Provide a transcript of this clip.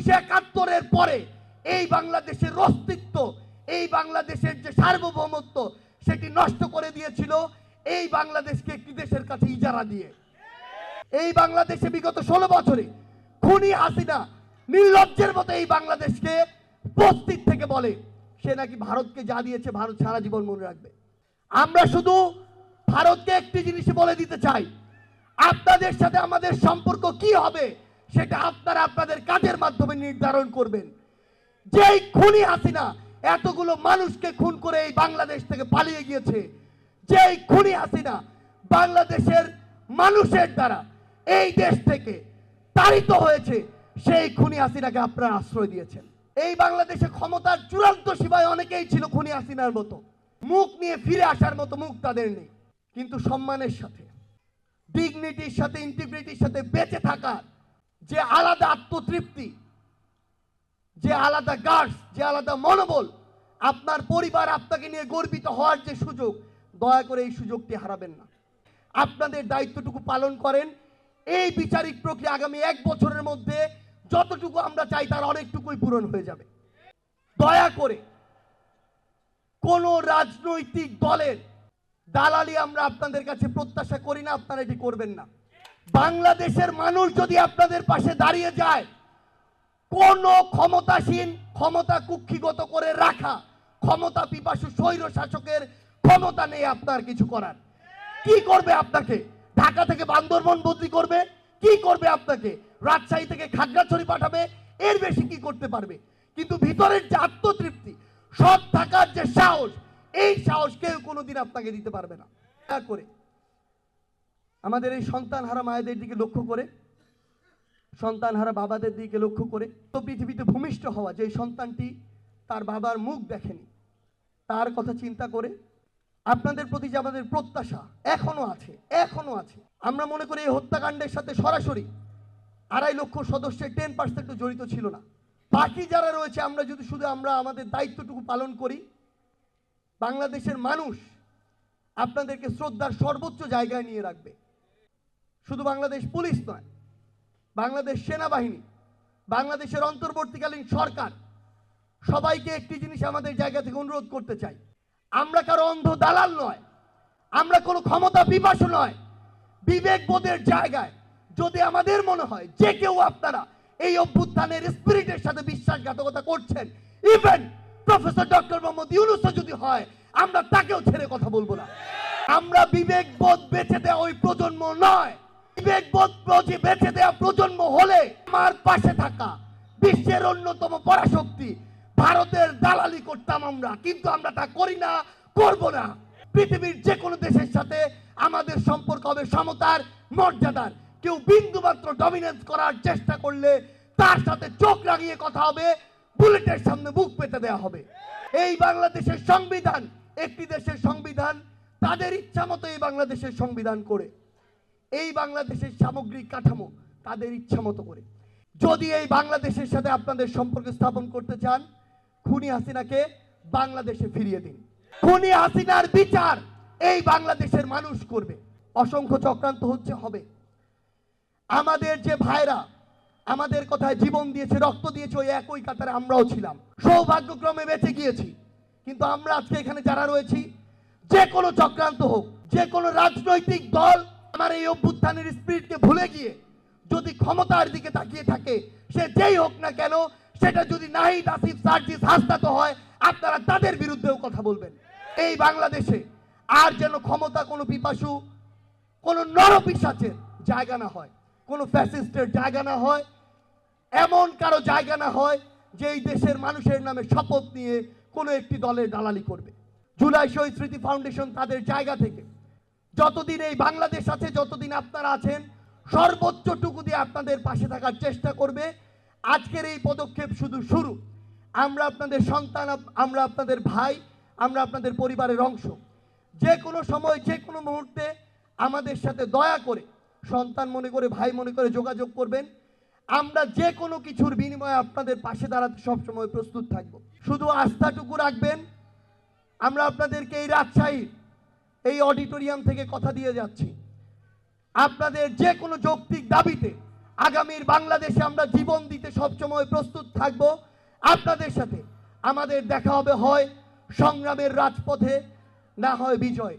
উনিশশো একাত্তরের পরে এই বাংলাদেশের অস্তিত্ব, এই বাংলাদেশের যে সার্বভৌমত্ব, সেটি নষ্ট করে দিয়েছিল এই বাংলাদেশকে একটি দেশের কাছে ইজারা দিয়ে। এই বাংলাদেশে বিগত ষোলো বছরে খুনি হাসিনা নির্লজ্জের মতো এই বাংলাদেশকে বস্তির থেকে বলে, সে নাকি ভারতকে যা দিয়েছে ভারত সারা জীবন মনে রাখবে। আমরা শুধু ভারতকে একটি জিনিস বলে দিতে চাই, আপনাদের সাথে আমাদের সম্পর্ক কি হবে? সেটা আপনারা আপনাদের কাজের মাধ্যমে নির্ধারণ করবেন। যেই খুনি হাসিনা এতগুলো মানুষকে খুন করে এই বাংলাদেশ থেকে পালিয়ে গিয়েছে, যেই খুনি হাসিনা বাংলাদেশের মানুষের দ্বারা এই দেশ থেকে তাড়িত হয়েছে, সেই খুনি হাসিনাকে আপনারা আশ্রয় দিয়েছেন। এই বাংলাদেশে ক্ষমতার চূড়ান্ত সীমায় অনেকেই ছিল খুনি হাসিনার মতো। মুখ নিয়ে ফিরে আসার মতো মুখ তাদের নেই। কিন্তু সম্মানের সাথে ডিগনিটির সাথে ইন্টিগ্রিটির সাথে বেঁচে যে আলাদা আত্মতৃপ্তি, যে আলাদা গার্ডস যে আলাদা মনোবল, আপনার পরিবার আপনাকে নিয়ে গর্বিত হওয়ার যে সুযোগ, দয়া করে এই সুযোগটি হারাবেন না। আপনাদের দায়িত্বটুকু পালন করেন। এই বিচারিক প্রক্রিয়া আগামী এক বছরের মধ্যে যতটুকু আমরা চাই তার অনেকটুকুই পূরণ হয়ে যাবে। দয়া করে কোন রাজনৈতিক দলের দালালি আমরা আপনাদের কাছে প্রত্যাশা করি না, আপনারা এটি করবেন না। বাংলাদেশের মানুষ যদি আপনাদের পাশে দাঁড়িয়ে যায়, কোন ক্ষমতাসীন, ক্ষমতা কুক্ষিগত করে রাখা, ক্ষমতা পিপাসু স্বৈর শাসকের ক্ষমতা নেই আপনার কিছু করার। কি করবে আপনাকে? ঢাকা থেকে বান্দরবন বদলি করবে? কি করবে আপনাকে? রাজশাহী থেকে খাগড়াছড়ি পাঠাবে? এর বেশি কি করতে পারবে? কিন্তু ভিতরের যে আত্মতৃপ্তি, সৎ থাকার যে সাহস, এই সাহস কেউ কোনোদিন আপনাকে দিতে পারবে না। করে আমাদের এই সন্তান হারা মায়েদের দিকে লক্ষ্য করে সন্তান হারা বাবাদের দিকে লক্ষ্য করে, তো পৃথিবীতে ভূমিষ্ঠ হওয়া যে সন্তানটি তার বাবার মুখ দেখেনি, তার কথা চিন্তা করে আপনাদের প্রতি যে আমাদের প্রত্যাশা এখনও আছে এখনও আছে। আমরা মনে করি এই হত্যাকাণ্ডের সাথে সরাসরি আড়াই লক্ষ সদস্যের টেন পার্সেন্টও জড়িত ছিল না। বাকি যারা রয়েছে, আমরা যদি শুধু আমরা আমাদের দায়িত্বটুকু পালন করি, বাংলাদেশের মানুষ আপনাদেরকে শ্রদ্ধার সর্বোচ্চ জায়গায় নিয়ে রাখবে। শুধু বাংলাদেশ পুলিশ নয়, বাংলাদেশ সেনাবাহিনী, বাংলাদেশের অন্তর্বর্তীকালীন সরকার, সবাইকে একটি জিনিস আমাদের জায়গা থেকে অনুরোধ করতে চাই। আমরা কারও অন্ধ দালাল নয়, আমরা কোনো ক্ষমতা পিপাসু নয়। বিবেকবোধের জায়গায় যদি আমাদের মনে হয় যে কেউ আপনারা এই অভ্যুত্থানের স্পিরিটের সাথে বিশ্বাসঘাতকতা করছেন, ইভেন প্রফেসর ডক্টর মোহাম্মদ ইউনুসও যদি হয়, আমরা তাকেও ছেড়ে কথা বলব না। আমরা বিবেকবোধ বেঁচে দেওয়া ওই প্রজন্ম নয়। বিবেকবোধ বুঝে বেঁচে দেওয়া প্রজন্ম হলে আমার পাশে থাকা বিশ্বের অন্যতম পরাশক্তি, ভারতের দালালি করতাম আমরা, কিন্তু আমরা তা করি না, করব না। পৃথিবীর যে কোনো দেশের সাথে আমাদের সম্পর্ক হবে সমতার মর্যাদার। কেউ বিন্দুমাত্র ডমিনেন্স করার চেষ্টা করলে তার সাথে চোখ লাগিয়ে কথা হবে, বুলেটের সামনে বুক পেতে দেওয়া হবে। এই বাংলাদেশের সংবিধান, একটি দেশের সংবিধান, তাদের ইচ্ছা মতো এই বাংলাদেশের সংবিধান করে। এই বাংলাদেশের সামগ্রিক কাঠামো তাদের ইচ্ছা মতো করে। যদি এই বাংলাদেশের সাথে আপনাদের সম্পর্ক স্থাপন করতে চান, খুনি হাসিনাকে বাংলাদেশে ফিরিয়ে দিন। খুনি হাসিনার বিচার এই বাংলাদেশের মানুষ করবে। অসংখ্য চক্রান্ত হচ্ছে, হবে। আমাদের যে ভাইরা আমাদের কথায় জীবন দিয়েছে, রক্ত দিয়েছে, ওই একই কাতারে আমরাও ছিলাম। সৌভাগ্যক্রমে বেঁচে গিয়েছি। কিন্তু আমরা আজকে এখানে যারা রয়েছি, যে কোনো চক্রান্ত হোক, যে কোনো রাজনৈতিক দল আমার এই অভ্যুত্থানের স্পিরিটকে ভুলে গিয়ে যদি ক্ষমতার দিকে তাকিয়ে থাকে, সে যেই হোক না কেন, সেটা যদি নাহিদ, আসিফ, সার্জিস, হাসতাতো হয়, আপনারা তাদের বিরুদ্ধেও কথা বলবেন। এই বাংলাদেশে আর যেন ক্ষমতা কোনো পিপাসু, কোনো নরপিসাচের জায়গা না হয়, কোনো ফ্যাসিস্টের জায়গা না হয়, এমন কারও জায়গা না হয় যে এই দেশের মানুষের নামে শপথ নিয়ে কোনো একটি দলের দালালি করবে। জুলাই শহীদ স্মৃতি ফাউন্ডেশন তাদের জায়গা থেকে যতদিন এই বাংলাদেশ আছে, যতদিন আপনারা আছেন, সর্বোচ্চটুকু দিয়ে আপনাদের পাশে থাকার চেষ্টা করবে। আজকের এই পদক্ষেপ শুধু শুরু। আমরা আপনাদের সন্তান, আমরা আপনাদের ভাই, আমরা আপনাদের পরিবারের অংশ। যে কোনো সময়, যে কোনো মুহূর্তে আমাদের সাথে দয়া করে সন্তান মনে করে, ভাই মনে করে যোগাযোগ করবেন। আমরা যে কোনো কিছুর বিনিময়ে আপনাদের পাশে দাঁড়াতে সবসময় প্রস্তুত থাকব। শুধু আস্থাটুকু রাখবেন। আমরা আপনাদেরকে এই রাজশাহীর এই অডিটোরিয়াম থেকে কথা দিয়ে যাচ্ছি। আপনাদের যে কোনো যৌক্তিক দাবিতে আগামীর বাংলাদেশে আমরা জীবন দিতে সবসময় প্রস্তুত থাকব। আপনাদের সাথে আমাদের দেখা হবে হয় সংগ্রামের রাজপথে, না হয় বিজয়।